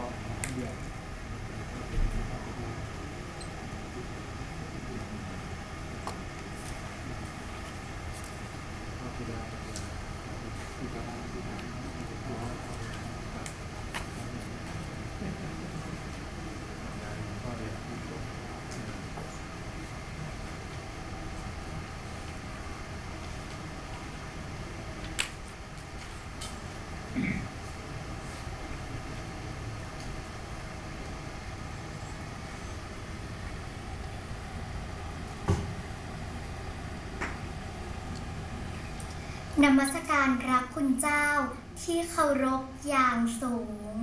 อเดียวข้อที่ได้ที่จะได้ที่ได้ที่ได้ข้อเดียวที่จบ นมัสการรักคุณเจ้าที่เคารพอย่างสูง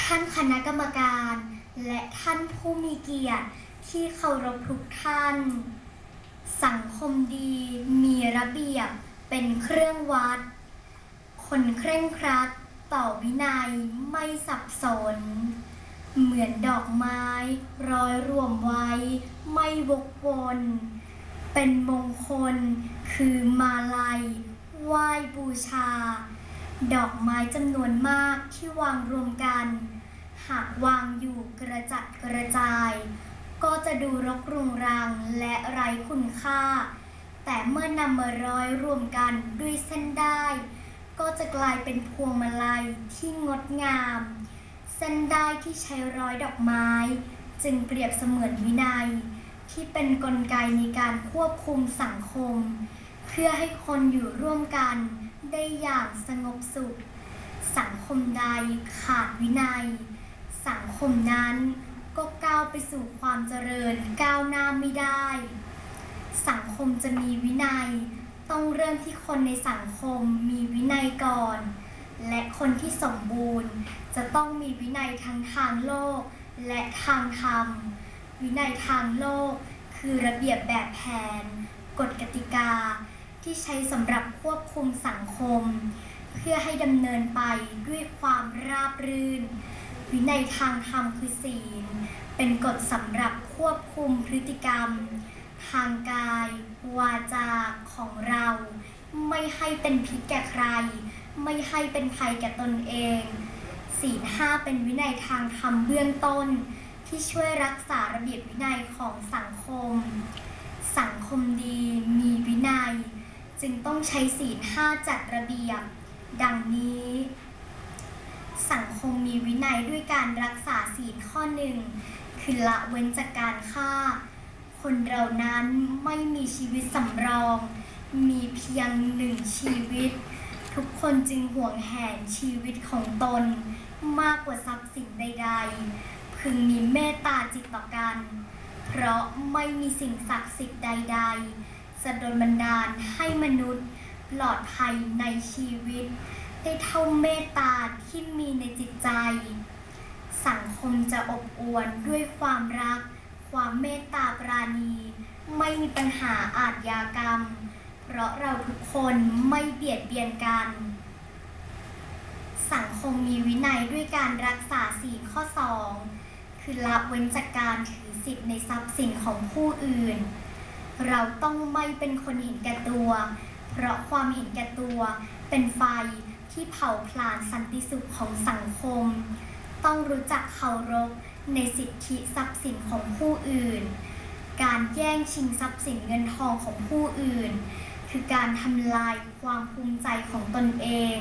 ท่านคณะกรรมการ และท่านผู้มีเกียรติที่เคารพทุกท่าน สังคมดีมีระเบียบเป็นเครื่องวัด คนเคร่งครัดต่อวินัยไม่สับสน เหมือนดอกไม้ร้อยรวมไว้ไม่วกวน เป็นมงคล คือมาลัย ไหว้บูชา ดอกไม้จำนวนมากที่วางรวมกัน หากวางอยู่กระจัดกระจาย ก็จะดูรกรุงรังและไร้คุณค่า แต่เมื่อนำมาร้อยรวมกันด้วยเส้นได้ ก็จะกลายเป็นพวงมาลัยที่งดงาม เส้นได้ที่ใช้ร้อยดอกไม้ จึงเปรียบเสมือนวินัย ที่เป็นนกลไกในการควบคุมสังคม เพื่อให้คนอยู่ร่วมกันได้อย่างสงบสุข สังคมใดขาดวินัย สังคมนั้นก็ก้าวไปสู่ความเจริญก้าวหน้าไม่ได้ สังคมจะมีวินัย ต้องเริ่มที่คนในสังคมมีวินัยก่อน และคนที่สมบูรณ์จะต้องมีวินัยทั้งทางโลกและทางธรรม วินัยทางโลก คือระเบียบแบบแผน กฎกติกา ที่ใช้สำหรับควบคุมสังคม เพื่อให้ดำเนินไปด้วยความราบรื่น วินัยทางธรรมคือศีล เป็นกฎสำหรับควบคุมพฤติกรรม ทางกาย วาจาของเรา ไม่ให้เป็นพิษแก่ใคร ไม่ให้เป็นภัยแก่ตนเองศีลห้าเป็นวินัยทางธรรมเบื้องต้น ที่ช่วยรักษาระเบียบวินัยของสังคม สังคมดีมีวินัย จึงต้องใช้ศีลห้าจัดระเบียบ ดังนี้ สังคมมีวินัยด้วยการรักษาศีลข้อหนึ่งคือละเว้นจากการฆ่า คนเรานั้นไม่มีชีวิตสำรอง มีเพียงหนึ่งชีวิต ทุกคนจึงห่วงแหนชีวิตของตนมากกว่าทรัพย์สินใด ๆ พึงมีเมตตาจิตต่อกัน เพราะไม่มีสิ่งศักดิ์สิทธิ์ใด ๆ จะโดนบันดาลให้มนุษย์ปลอดภัยในชีวิต ได้เท่าเมตตาที่มีในจิตใจ สังคมจะอบอวลด้วยความรัก ความเมตตาปราณี ไม่มีปัญหาอาทยากรรม เพราะเราทุกคนไม่เบียดเบียนกันสังคมมีวินัยด้วยการรักษาศีลข้อ 2 คือละเว้นจากการถือสิทธิ์ในทรัพย์สินของผู้อื่น เราต้องไม่เป็นคนเห็นแก่ตัว เพราะความเห็นแก่ตัวเป็นไฟที่เผาผลาญสันติสุขของสังคม ต้องรู้จักเคารพในสิทธิทรัพย์สินของผู้อื่น การแย่งชิงทรัพย์สินเงินทองของผู้อื่น คือการทำลายความภูมิใจของตนเอง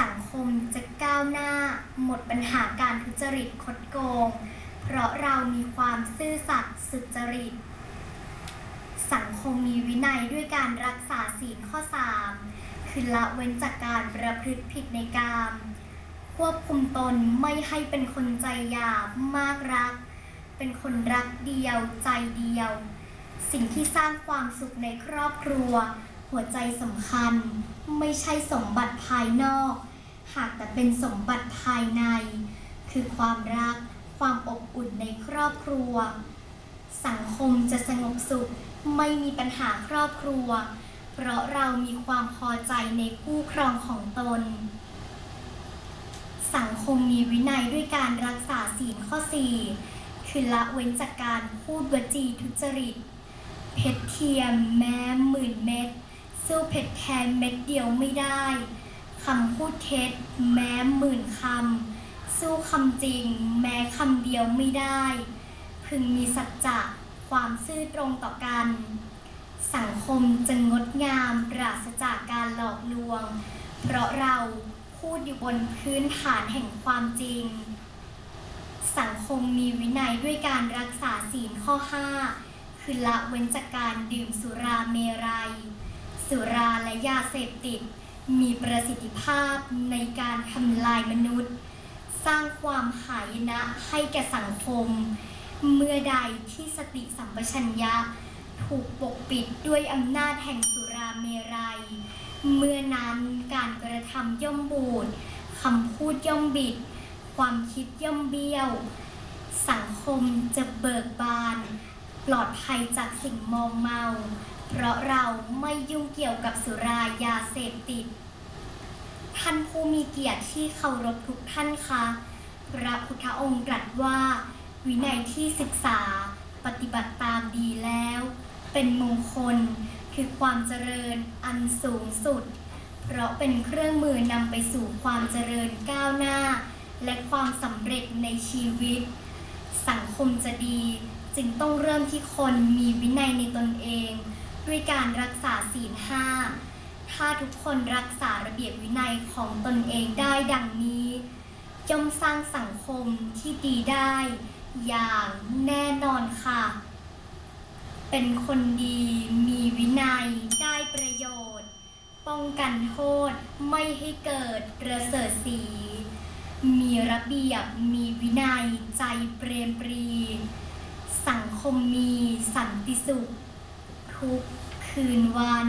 สังคมจะก้าวหน้า หมดปัญหาการทุจริตคดโกง เพราะเรามีความซื่อสัตย์สุจริต สังคมมีวินัยด้วยการรักษาศีลข้อ 3 คือละเว้นจากการประพฤติผิดในกาม ควบคุมตนไม่ให้เป็นคนใจหยาบมากรัก เป็นคนรักเดียวใจเดียว สิ่งที่สร้างความสุขในครอบครัว หัวใจสำคัญ ไม่ใช่สมบัติภายนอก หากแต่เป็นสมบัติภายใน คือความรัก ความอบอุ่นในครอบครัว สังคมจะสงบสุข ไม่มีปัญหาครอบครัว เพราะเรามีความพอใจในคู่ครองของตน สังคมมีวินัยด้วยการรักษาศีลข้อ4คือละเว้นจากการพูดวจีทุจริต เพชรเทียมแม้หมื่นเม็ด สู้เพชรแทนเม็ดเดียวไม่ได้ คำพูดเท็จแม้หมื่นคำ สู้คำจริงแม้คำเดียวไม่ได้ พึงมีสัจจะความซื่อตรงต่อกัน สังคมจะงดงามปราศจากการหลอกลวง เพราะเราพูดอยู่บนพื้นฐานแห่งความจริง สังคมมีวินัยด้วยการรักษาศีลข้อ 5 คือละเว้นจากการดื่มสุราเมรัย สุราและยาเสพติด มีประสิทธิภาพในการทำลายมนุษย์ สร้างความหายนะให้แก่สังคม เมื่อใดที่สติสัมปชัญญะ ถูกปกปิดด้วยอำนาจแห่งสุราเมรัย เมื่อนั้นการกระทำย่อมบูดคำพูดย่อมบิด ความคิดย่อมเบี้ยว สังคมจะเบิกบาน ปลอดภัยจากสิ่งมอมเมา เพราะเราไม่ยุ่งเกี่ยวกับสุรายาเสพติด ท่านผู้มีเกียรติที่เคารพทุกท่านคะพระพุทธองค์ตรัสว่า วินัยที่ศึกษาปฏิบัติตามดีแล้ว เป็นมงคลคือความเจริญอันสูงสุด เพราะเป็นเครื่องมือนำไปสู่ความเจริญก้าวหน้า และความสำเร็จในชีวิต สังคมจะดี จึงต้องเริ่มที่คนมีวินัยในตนเอง ด้วยการรักษาศีลห้าถ้าทุกคนรักษาระเบียบวินัยของตนเองได้ดังนี้ย่อมสร้างสังคมที่ดีได้ อย่างแน่นอนค่ะ เป็นคนดีมีวินัยได้ประโยชน์ ป้องกันโทษไม่ให้เกิดประเสริฐสีมี ระเบียบ มีวินัย ใจเปรมปรี สังคมมีสันติสุข ทุกคืนวัน